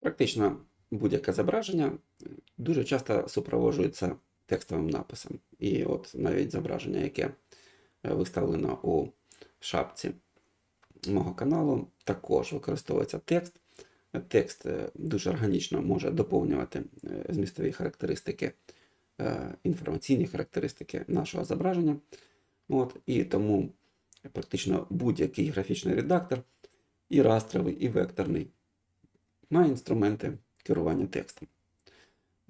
Практично будь-яке зображення дуже часто супроводжується текстовим написом. І от навіть зображення, яке е, виставлено у шапці мого каналу, також використовується текст. Текст е, дуже органічно може доповнювати е, змістові характеристики, е, інформаційні характеристики нашого зображення. От, і тому практично будь-який графічний редактор, і растровий, і векторний, має інструменти керування текстом.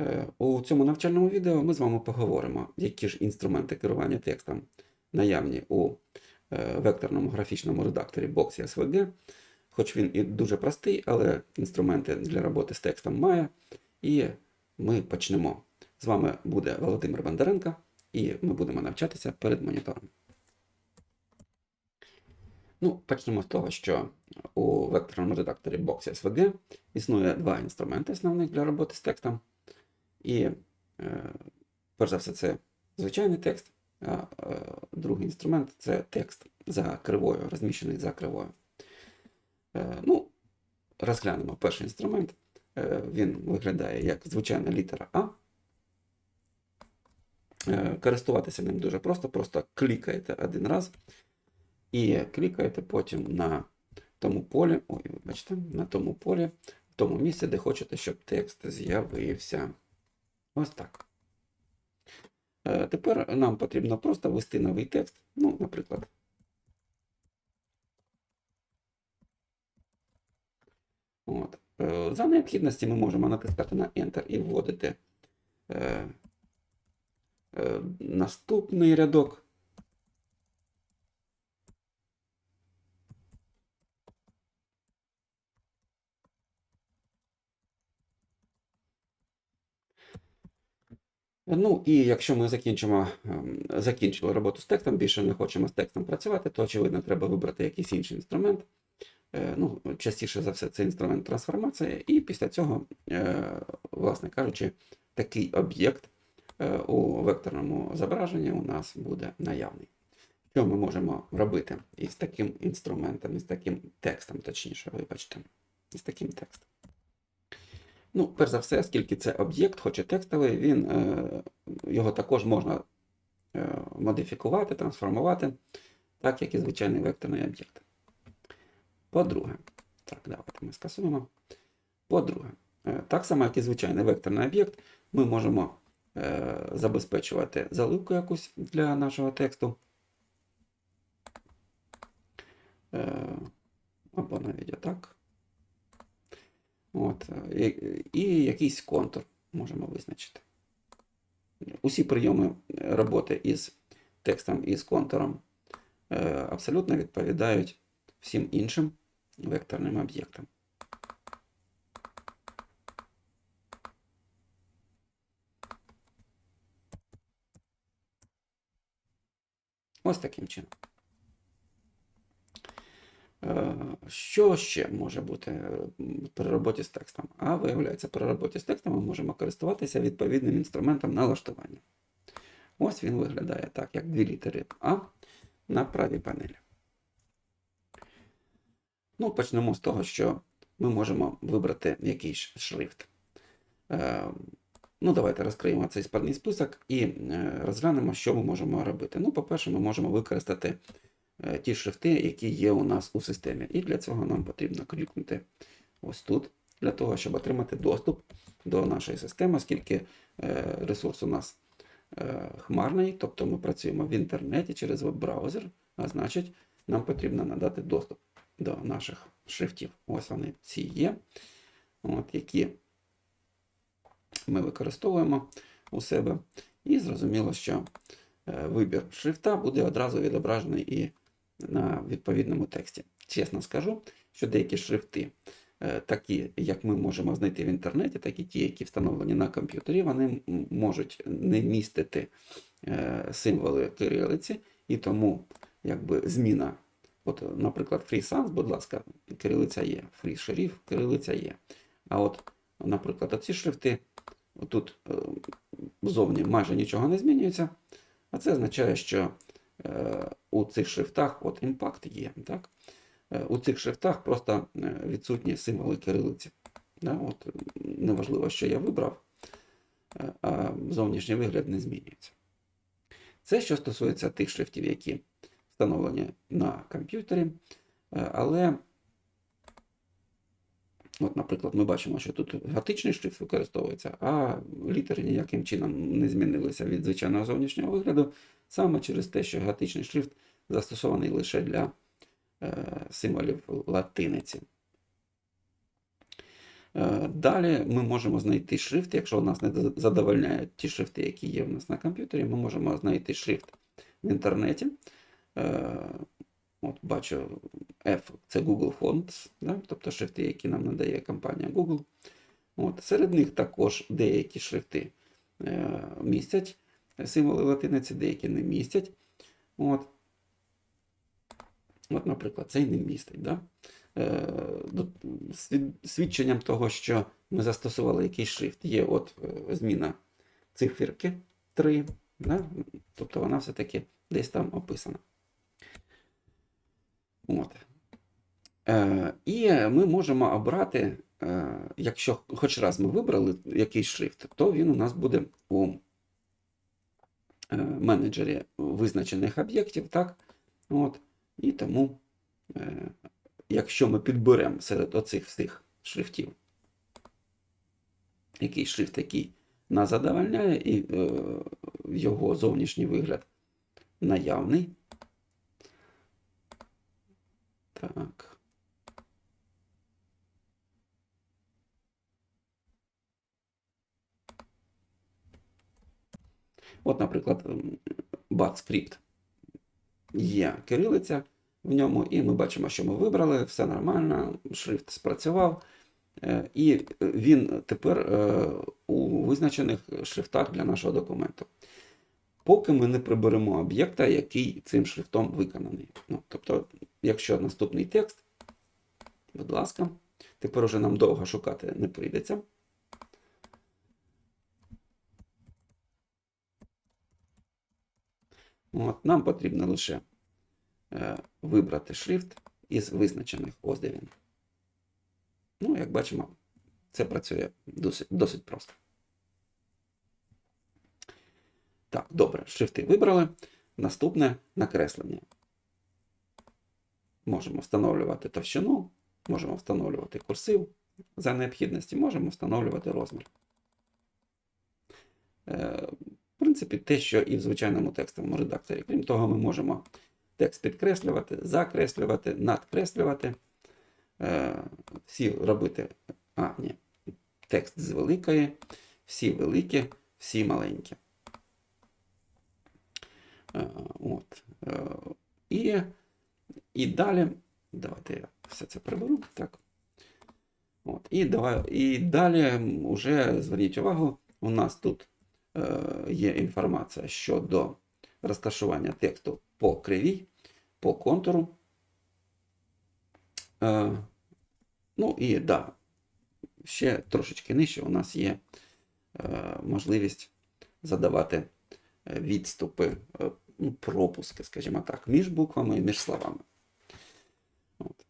Е, У цьому навчальному відео ми з вами поговоримо, які ж інструменти керування текстом наявні у е, векторному графічному редакторі Box SVG. Хоч він і дуже простий, але інструменти для роботи з текстом має. І ми почнемо. З вами буде Володимир Бондаренко, і ми будемо навчатися перед монітором. Ну, почнемо з того, що у векторному редакторі Box SVG існує два інструменти основних для роботи з текстом. І, е, перш за все, це звичайний текст, а е, другий інструмент це текст за кривою, розміщений за кривою. Е, ну, розглянемо перший інструмент. Е, він виглядає як звичайна літера А. Е, користуватися ним дуже просто, просто клікаєте один раз і клікаєте потім на тому полі, ой, вибачте, на тому полі, в тому місці, де хочете, щоб текст з'явився. Ось так. Е, Тепер нам потрібно просто ввести новий текст. Ну, наприклад. От. Е, За необхідності ми можемо натискати на Enter і вводити е, наступний рядок. Ну і якщо ми закінчимо, ем, закінчили роботу з текстом, більше не хочемо з текстом працювати, то очевидно треба вибрати якийсь інший інструмент. Е, Ну, частіше за все, це інструмент трансформації, і після цього, е, власне кажучи, такий об'єкт е, у векторному зображенні у нас буде наявний. Що ми можемо робити із таким інструментом, із таким текстом, точніше, вибачте, із таким текстом. Ну, перш за все, оскільки це об'єкт, хоч і текстовий, він, е, його також можна е, модифікувати, трансформувати, так як і звичайний векторний об'єкт. По-друге, так, давайте ми скасуємо. По-друге, е, так само, як і звичайний векторний об'єкт, ми можемо забезпечувати заливку якусь для нашого тексту. Або навіть отак. От, і, і якийсь контур можемо визначити. Усі прийоми роботи із текстом і з контуром е, абсолютно відповідають всім іншим векторним об'єктам. Ось таким чином. Е, Що ще може бути е, при роботі з текстом? А виявляється, при роботі з текстом ми можемо користуватися відповідним інструментом налаштування. Ось він виглядає так, як дві літери А на правій панелі. Ну, почнемо з того, що ми можемо вибрати якийсь шрифт. Е, Ну, давайте розкриємо цей спальний список і розглянемо, що ми можемо робити. Ну, по-перше, ми можемо використати ті шрифти, які є у нас у системі. І для цього нам потрібно клікнути ось тут, для того, щоб отримати доступ до нашої системи, оскільки е, ресурс у нас е, хмарний, тобто ми працюємо в інтернеті через веб-браузер, а значить, нам потрібно надати доступ до наших шрифтів. Ось вони ці є, от, які ми використовуємо у себе. І зрозуміло, що е, вибір шрифта буде одразу відображений і на відповідному тексті. Чесно скажу, що деякі шрифти, е, такі, як ми можемо знайти в інтернеті, так і ті, які встановлені на комп'ютері, вони можуть не містити е, символи кирилиці, і тому якби зміна, от, наприклад, Free Sans, будь ласка, кирилиця є, Free Serif, кирилиця є. А от, наприклад, оці шрифти, тут е, зовні майже нічого не змінюється, а це означає, що у цих шрифтах от імпакт є. Так? Е, У цих шрифтах просто е, відсутні символи кирилиці. Да? От, неважливо, що я вибрав, е, а зовнішній вигляд не змінюється. Це що стосується тих шрифтів, які встановлені на комп'ютері. Е, Але, от, наприклад, ми бачимо, що тут готичний шрифт використовується, а літери ніяким чином не змінилися від звичайного зовнішнього вигляду, саме через те, що готичний шрифт застосований лише для е, символів латиниці. Е, Далі ми можемо знайти шрифт, якщо у нас не задовольняють ті шрифти, які є в нас на комп'ютері, ми можемо знайти шрифт в інтернеті. Е, От бачу F це Google Fonts, да? тобто шрифти, які нам надає компанія Google. От, Серед них також деякі шрифти е, містять символи латиниці, деякі не містять. От, От, наприклад, цей не містить. Да? Е, Свідченням того, що ми застосували якийсь шрифт, є от е, зміна циферки 3, да? тобто вона все-таки десь там описана. От. Е, і ми можемо обрати, е, якщо хоч раз ми вибрали якийсь шрифт, то він у нас буде у е, менеджері визначених об'єктів, так? От. І тому, е, якщо ми підберемо серед оцих всіх шрифтів якийсь шрифт, який нас задовольняє, і е, його зовнішній вигляд наявний. Так. От, наприклад, BAT-скрипт є кирилиця в ньому, і ми бачимо, що ми вибрали, все нормально, шрифт спрацював, е, і він тепер е, у визначених шрифтах для нашого документу. Поки ми не приберемо об'єкта, який цим шрифтом виконаний. Ну, тобто, якщо наступний текст, будь ласка, тепер уже нам довго шукати не прийдеться. От, нам потрібно лише е, вибрати шрифт із визначених. Ось. Ну, як бачимо, це працює досить, досить просто. Так, добре, шрифти вибрали. Наступне накреслення. Можемо встановлювати товщину, можемо встановлювати курсив за необхідності, можемо встановлювати розмір. Е, В принципі, те, що і в звичайному текстовому редакторі. Крім того, ми можемо текст підкреслювати, закреслювати, надкреслювати. Е, Всі робити. А, ні. Текст з великої, всі великі, всі маленькі. Е, От. Е, І, і далі. Давайте я все це приберу. Так. От. І, давай, і далі вже зверніть увагу, у нас тут е, є інформація щодо розташування тексту по кривій, по контуру. Е, ну і да, ще трошечки нижче у нас є е, можливість задавати е, відступи, ну, пропуски, скажімо так, між буквами і між словами. От.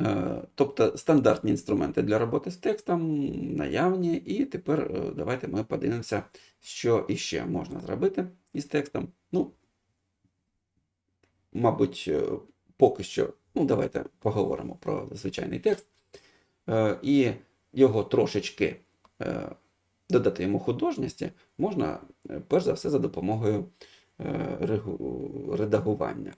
Е, Тобто стандартні інструменти для роботи з текстом наявні, і тепер е, давайте ми подивимося, що іще можна зробити із текстом. Ну, мабуть, е, поки що, ну, давайте поговоримо про звичайний текст. І його трошечки додати йому художності можна, е, перш за все, за допомогою е, редагування.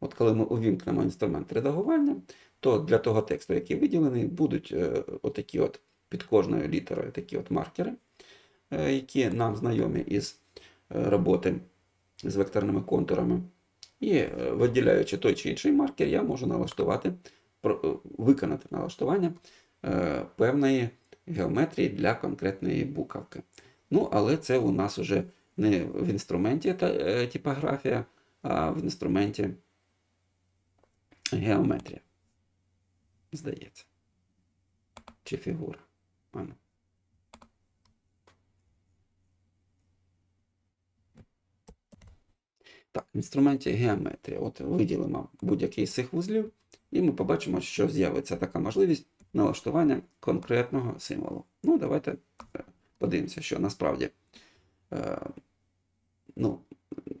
От коли ми увімкнемо інструмент редагування, то для того тексту, який виділений, будуть е, отакі от під кожною літерою такі от маркери, які нам знайомі із роботи з векторними контурами. І виділяючи той чи інший маркер, я можу налаштувати, виконати налаштування певної геометрії для конкретної буковки. Ну, але це у нас уже не в інструменті е, типографія, а в інструменті геометрія. Здається. Чи фігура. Ану. Так, в інструменті геометрія. От виділимо будь-який з цих вузлів, і ми побачимо, що з'явиться така можливість налаштування конкретного символу. Ну, давайте е, подивимося, що насправді е, ну,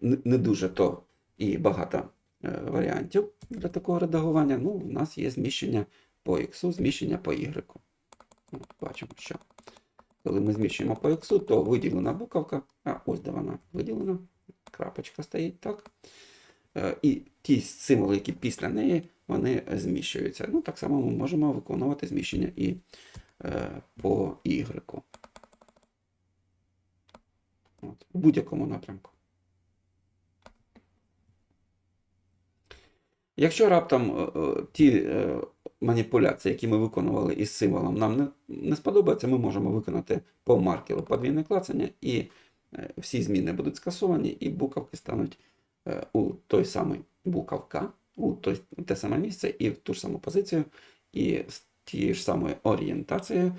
не дуже то і багато е, варіантів для такого редагування. Ну, у нас є зміщення по X, зміщення по Y. От, бачимо, що коли ми зміщуємо по X, то виділена буковка, а ось де вона виділена, крапочка стоїть так. І ті символи, які після неї, вони зміщуються. Ну, так само ми можемо виконувати зміщення і е, по Y. От, в будь-якому напрямку. Якщо раптом е, е, ті е, маніпуляції, які ми виконували із символом, нам не, не сподобаються, ми можемо виконати по маркеру подвійне клацання, і всі зміни будуть скасовані, і буковки стануть у той самий буковка, у той, те саме місце і в ту ж саму позицію, і з тією ж самою орієнтацією,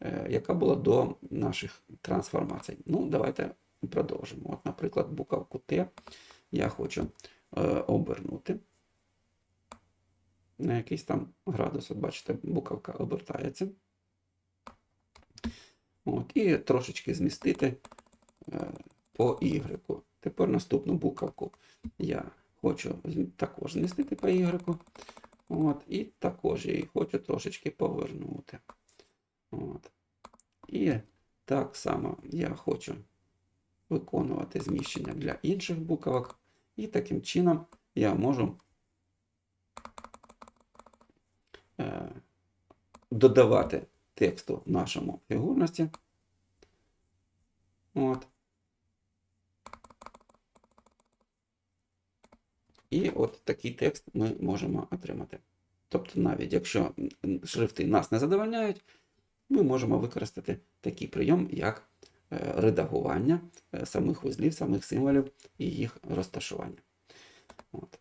е, яка була до наших трансформацій. Ну, давайте продовжимо. От, наприклад, буковку Т я хочу е, обернути на якийсь там градус. От бачите, буковка обертається. От, І трошечки змістити е, по Y. Тепер наступну буковку я хочу також змістити по Y. От, і також її хочу трошечки повернути. От. І так само я хочу виконувати зміщення для інших буковок. І таким чином я можу е, додавати тексту нашому фігурності. От. І от такий текст ми можемо отримати. Тобто, навіть якщо шрифти нас не задовольняють, ми можемо використати такий прийом, як е, редагування е, самих вузлів, самих символів і їх розташування. От.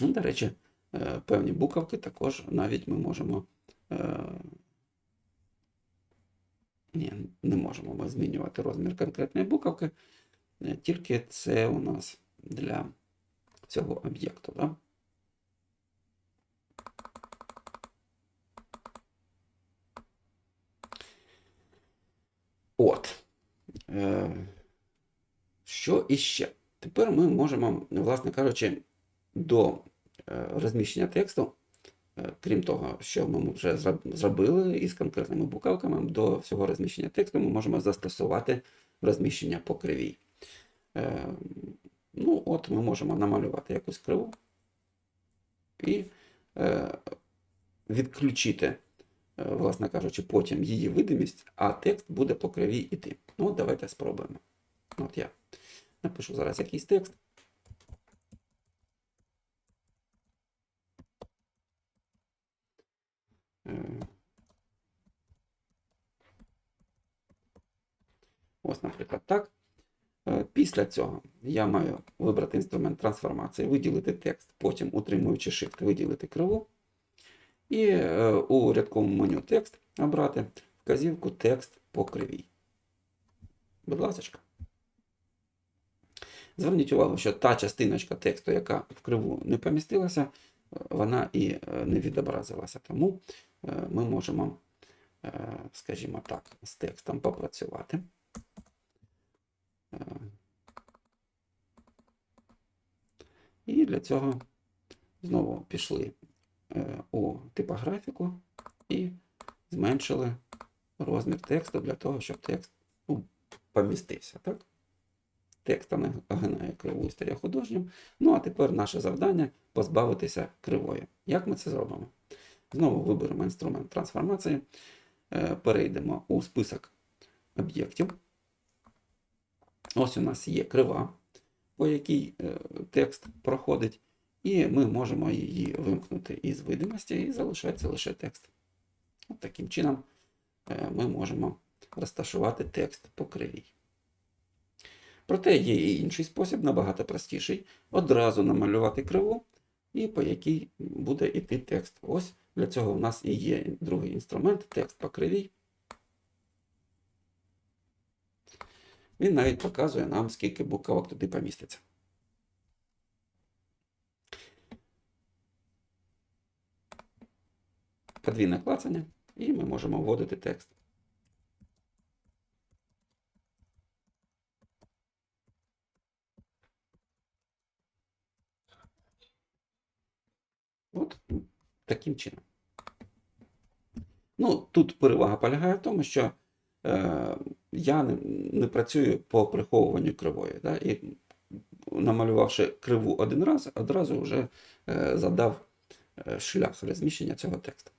Ну, До речі, е, певні буковки також навіть ми можемо. Ні, не можемо ми змінювати розмір конкретної буковки, тільки це у нас для цього об'єкту. Да? От. Е, Що іще? Тепер ми можемо, власне кажучи, до е, розміщення тексту, е, крім того, що ми вже зробили із конкретними буковками, до всього розміщення тексту ми можемо застосувати розміщення по кривій. Ну, от ми можемо намалювати якусь криву і е, відключити, е, власне кажучи, потім її видимість, а текст буде по кривій іти. Ну, от давайте спробуємо. От я напишу зараз якийсь текст. Е, Ось, наприклад, так. Е, Після цього я маю вибрати інструмент трансформації, виділити текст, потім, утримуючи Shift, виділити криву. І е, у рядковому меню текст обрати вказівку текст по кривій. Будь ласка. Зверніть увагу, що та частиночка тексту, яка в криву не помістилася, е, вона і не відобразилася. Тому ми можемо, скажімо так, з текстом попрацювати. І для цього знову пішли е, у типографіку і зменшили розмір тексту для того, щоб текст ну, помістився. Так? Текст огинає криву стає художнім. Ну, а тепер наше завдання позбавитися кривої. Як ми це зробимо? Знову виберемо інструмент трансформації, е, перейдемо у список об'єктів. Ось у нас є крива, по якій е, текст проходить, і ми можемо її вимкнути із видимості і залишається лише текст. От таким чином е, ми можемо розташувати текст по кривій. Проте є і інший спосіб, набагато простіший. Одразу намалювати криву, і по якій буде йти текст. Ось для цього в нас і є другий інструмент текст по кривій. Він навіть показує нам, скільки буковок туди поміститься. подвійне клацання, і ми можемо вводити текст. От таким чином. Ну, тут перевага полягає в тому, що е, я не, не працюю по приховуванню кривої. Да? І намалювавши криву один раз, одразу вже е, задав е, шлях розміщення цього тексту.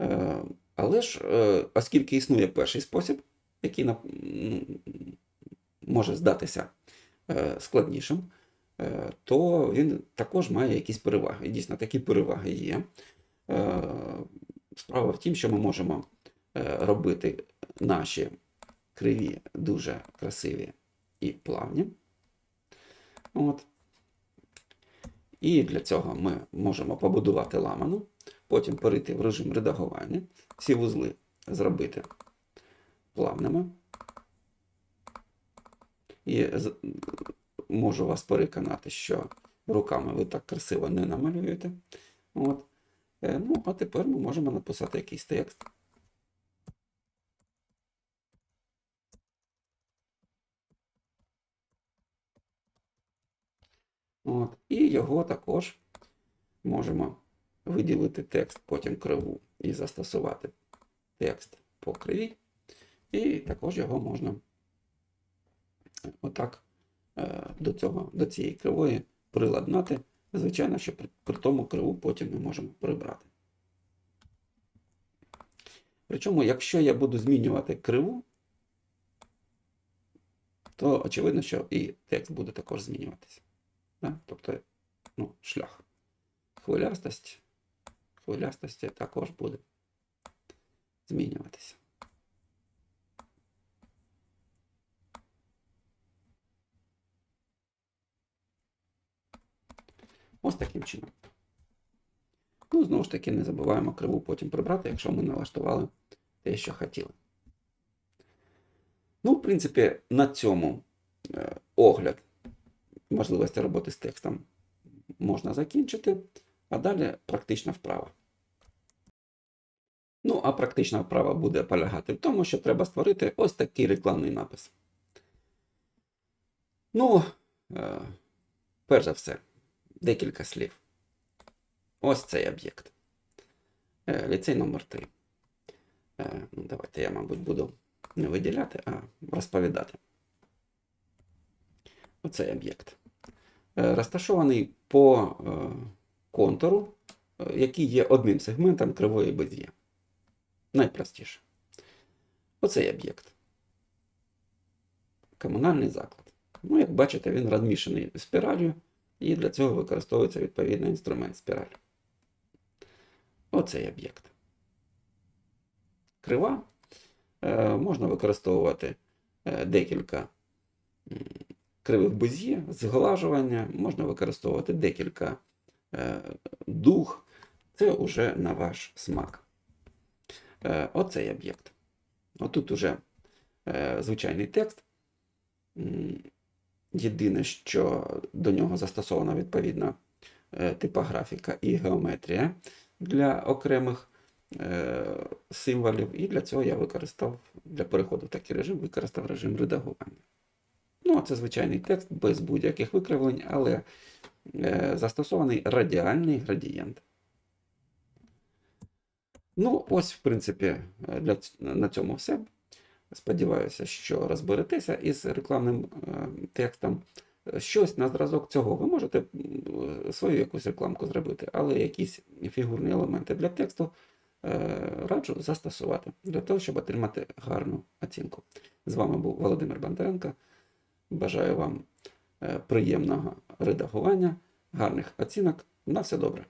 Е, але ж, е, оскільки існує перший спосіб, який на, може здатися е, складнішим, е, то він також має якісь переваги. І дійсно такі переваги є. Е, Справа в тім, що ми можемо е, робити наші криві дуже красиві і плавні. От. І для цього ми можемо побудувати ламану, потім перейти в режим редагування, всі вузли зробити плавними. І можу вас переконати, що руками ви так красиво не намалюєте. От. Е, Ну, а тепер ми можемо написати якийсь текст. От. І його також можемо виділити текст, потім криву і застосувати текст по криві. І також його можна отак е, до, цього, до цієї кривої приладнати. Звичайно, що при, при тому криву потім ми можемо прибрати. Причому, якщо я буду змінювати криву, то очевидно, що і текст буде також змінюватися. Да? Тобто, ну, шлях. Хвилястость, хвилястості також буде змінюватися. Ось таким чином. Ну, знову ж таки, не забуваємо криву потім прибрати, якщо ми налаштували те, що хотіли. Ну, в принципі, на цьому е, огляд можливості роботи з текстом можна закінчити, а далі практична вправа. Ну, а практична вправа буде полягати в тому, що треба створити ось такий рекламний напис. Ну, е, перш за все, декілька слів. Ось цей об'єкт. Е, Ліцей номер 3. Е, Ну, давайте я, мабуть, буду не виділяти, а розповідати. Оцей об'єкт. Е, Розташований по е, контуру, е, який є одним сегментом кривої без'є. Найпростіше. Оцей об'єкт. Комунальний заклад. Ну, як бачите, він розмішаний спіралью, і для цього використовується відповідний інструмент спіраль. Оцей об'єкт. Крива. Можна використовувати декілька кривих без'є, зглажування, можна використовувати декілька е, дух. Це вже на ваш смак. Е, Оцей об'єкт. Отут уже е, звичайний текст. Єдине, що до нього застосована відповідна типографіка і геометрія для окремих символів. І для цього я використав для переходу в такий режим, використав режим редагування. Ну, це звичайний текст без будь-яких викривлень, але е, застосований радіальний градієнт. Ну, ось, в принципі, е, для, на цьому все. Сподіваюся, що розберетеся із рекламним е, текстом. Щось на зразок цього ви можете е, свою якусь рекламку зробити, але якісь фігурні елементи для тексту е, раджу застосувати для того, щоб отримати гарну оцінку. З вами був Володимир Бондаренко. Бажаю вам е, приємного редагування, гарних оцінок. На все добре.